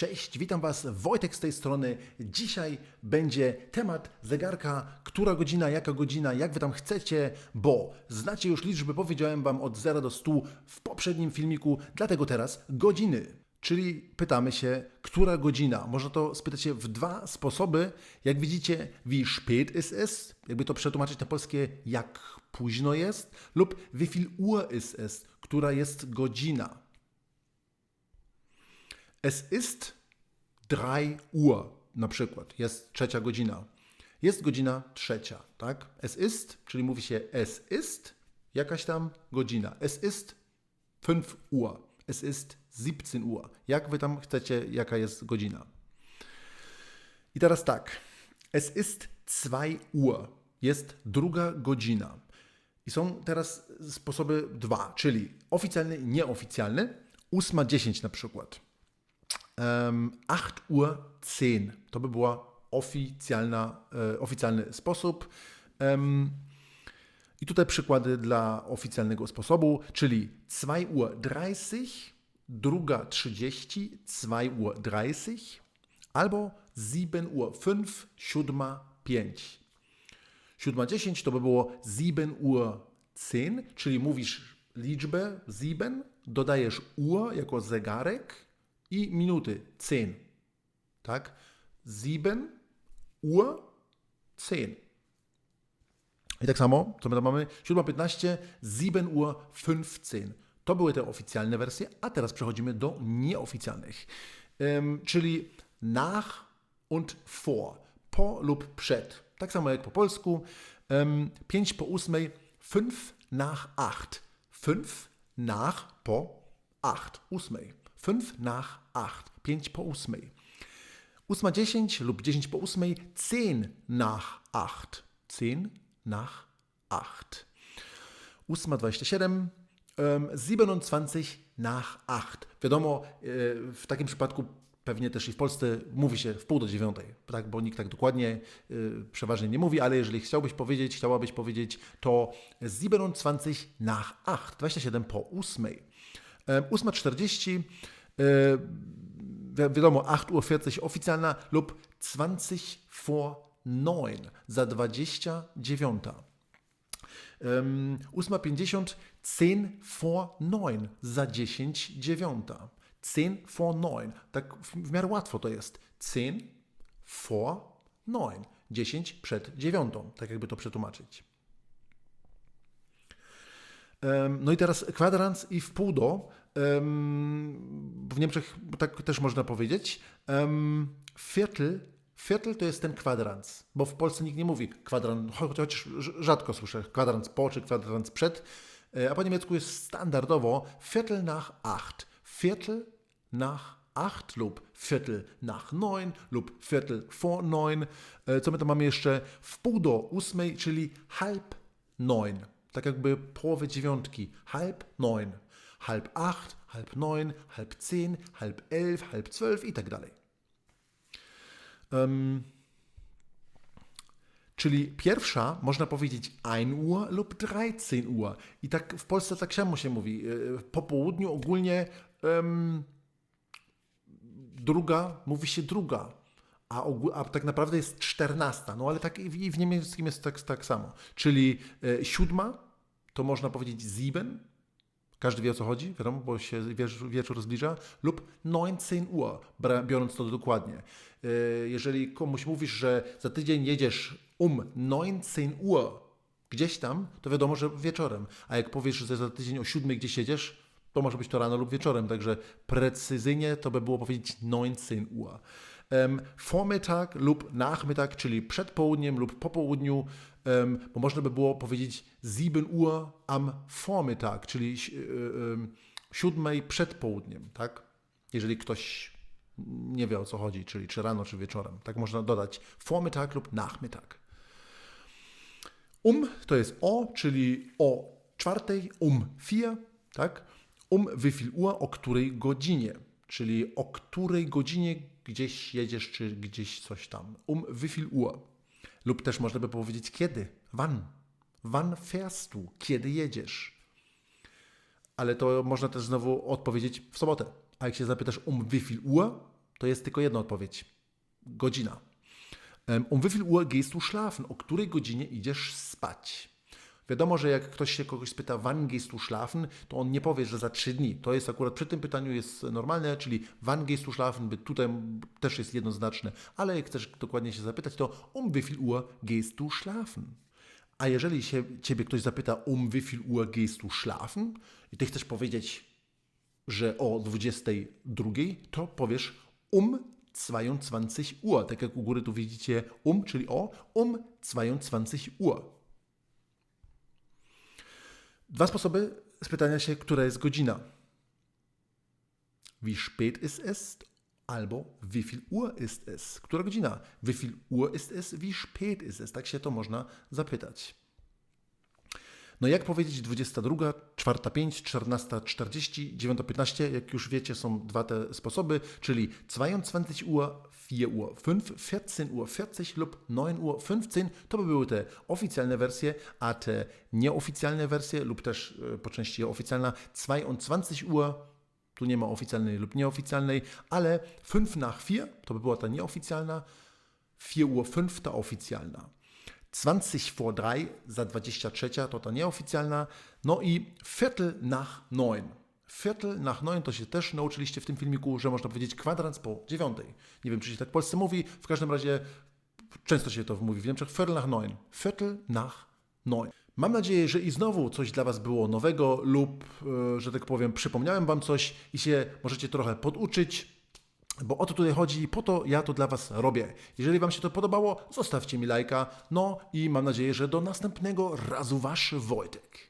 Cześć, witam Was, Wojtek z tej strony. Dzisiaj będzie temat zegarka, która godzina, jaka godzina, jak Wy tam chcecie, bo znacie już liczby, powiedziałem Wam od 0 do 100 w poprzednim filmiku, dlatego teraz godziny. Czyli pytamy się, która godzina. Można to spytać się w dwa sposoby. Jak widzicie, wie spät ist es, jakby to przetłumaczyć na polskie, jak późno jest, lub wie viel Uhr ist es, która jest godzina. Es ist 3 Uhr, na przykład. Jest trzecia godzina. Jest godzina trzecia, tak? Es ist, czyli mówi się es ist, jakaś tam godzina. Es ist 5 Uhr. Es ist 17 Uhr. Jak wy tam chcecie, jaka jest godzina? I teraz tak. Es ist 2 Uhr. Jest druga godzina. I są teraz sposoby dwa, czyli oficjalny nieoficjalny. 8.10 na przykład. Um, 8 Uhr 10. To by była oficjalna, e, oficjalny sposób. Um, I tutaj przykłady dla oficjalnego sposobu, czyli 2 Uhr 30, druga 30, 2 Uhr 30, albo 7 Uhr 5, siódma 5. Siódma 10 to by było 7 Uhr 10, czyli mówisz liczbę 7, dodajesz Uhr jako zegarek i minuty 10. Tak? 7 Uhr 10. I tak samo, co my tam mamy? 7.15, 7 Uhr 15. To były te oficjalne wersje, a teraz przechodzimy do nieoficjalnych. Um, czyli nach und vor. Po lub przed. Tak samo jak po polsku. Um, 5 po 8, 5 nach 8. 5 nach po 8. 8. 5 nach 8. 5 po 8. 8.10 lub 10 po 8, 10 nach 8. 10 nach 8. 8.27, ähm, 27 nach 8. Wiadomo, e, w takim przypadku pewnie też i w Polsce mówi się w pół do dziewiątej, tak, bo nikt tak dokładnie y, przeważnie nie mówi, ale jeżeli chciałbyś powiedzieć, chciałabyś powiedzieć, to 27 nach 8, 27 po 8. 8.40, y, wiadomo, 8.40 oficjalna lub 20 vor 9, za 29. Um, 8.50, 10 vor 9, za 10 dziewiąta. 10 vor 9. Tak w, w miarę łatwo to jest. 10 vor 9. 10 przed dziewiątą. Tak jakby to przetłumaczyć. No i teraz kwadrans i w pół do. W Niemczech tak też można powiedzieć. Viertel, viertel to jest ten kwadrans, bo w Polsce nikt nie mówi kwadrans, chociaż rzadko słyszę kwadrans po czy kwadrans przed, a po niemiecku jest standardowo viertel nach acht. Viertel nach 8 lub Viertel nach 9 lub Viertel vor 9. Co my tam mamy jeszcze? W pół do 8, czyli halb 9. Tak jakby połowę dziewiątki. Halb 9. Halb 8, halb 9, halb 10, halb 11, halb 12 i tak dalej. Um, Czyli pierwsza, można powiedzieć 1 Uhr lub 13 Uhr. I tak w Polsce tak samo się mówi. Po południu ogólnie um, druga, mówi się druga, a, a, tak naprawdę jest 14. No ale tak i w, niemieckim jest tak, tak samo. Czyli e, siódma to można powiedzieć sieben, każdy wie o co chodzi, wiadomo, bo się wieczór, wieczór zbliża, lub 19 Uhr, biorąc to dokładnie. E, jeżeli komuś mówisz, że za tydzień jedziesz um 19 Uhr gdzieś tam, to wiadomo, że wieczorem. A jak powiesz, że za tydzień o 7 gdzieś jedziesz, to może być to rano lub wieczorem, także precyzyjnie to by było powiedzieć 19 Uhr. Vormittag lub Nachmittag, czyli przed południem lub po południu, bo można by było powiedzieć 7 Uhr am Vormittag, czyli um, 7 przed południem, tak? Jeżeli ktoś nie wie o co chodzi, czyli czy rano, czy wieczorem. Tak można dodać Vormittag lub Nachmittag. Um to jest o, czyli o czwartej, um vier, tak? Um wie viel Uhr, o której godzinie, czyli o której godzinie gdzieś jedziesz, czy gdzieś coś tam. Um wie viel Uhr. Lub też można by powiedzieć kiedy, wann. Wann fährst du? Kiedy jedziesz? Ale to można też znowu odpowiedzieć w sobotę. A jak się zapytasz um wie viel Uhr, To jest tylko jedna odpowiedź. Godzina. Um wie viel Uhr gehst du schlafen? O której godzinie idziesz spać? Wiadomo, że jak ktoś się kogoś spyta, wann gehst du schlafen, to on nie powie, że za trzy dni. To jest akurat przy tym pytaniu jest normalne, czyli wann gehst du schlafen, by tutaj też jest jednoznaczne. Ale jak chcesz dokładnie się zapytać, to um wie viel Uhr gehst du schlafen? A jeżeli się ciebie ktoś zapyta, um wie viel Uhr gehst du schlafen? I ty chcesz powiedzieć, że o 22, to powiesz um 22 Uhr. Tak jak u góry tu widzicie um, czyli o, um 22 Uhr. Dwa sposoby spytania się, która jest godzina. Wie spät ist es? Albo wie viel Uhr ist es? Która godzina? Wie viel Uhr ist es? Wie spät ist es? Tak się to można zapytać. No jak powiedzieć 22, 4.05, 14.40, 9.15, jak już wiecie, są dwa te sposoby, czyli 22 Uhr, 4 Uhr 5, 14 Uhr 40 lub 9 Uhr 15, to by były te oficjalne wersje, a te nieoficjalne wersje lub też e, po części oficjalna 22 Uhr, tu nie ma oficjalnej lub nieoficjalnej, ale 5 nach 4 to by była ta nieoficjalna, 4 Uhr 5 ta oficjalna. 20 vor 3 za 23 to ta nieoficjalna, no i Viertel nach 9. Viertel nach 9 to się też nauczyliście w tym filmiku, że można powiedzieć kwadrans po dziewiątej. Nie wiem, czy się tak w Polsce mówi, w każdym razie często się to mówi w Niemczech. Viertel nach 9. Viertel nach 9. Mam nadzieję, że i znowu coś dla Was było nowego lub, e, że tak powiem, przypomniałem Wam coś i się możecie trochę poduczyć. Bo o to tutaj chodzi, po to ja to dla Was robię. Jeżeli Wam się to podobało, zostawcie mi lajka. No i mam nadzieję, że do następnego razu Wasz Wojtek.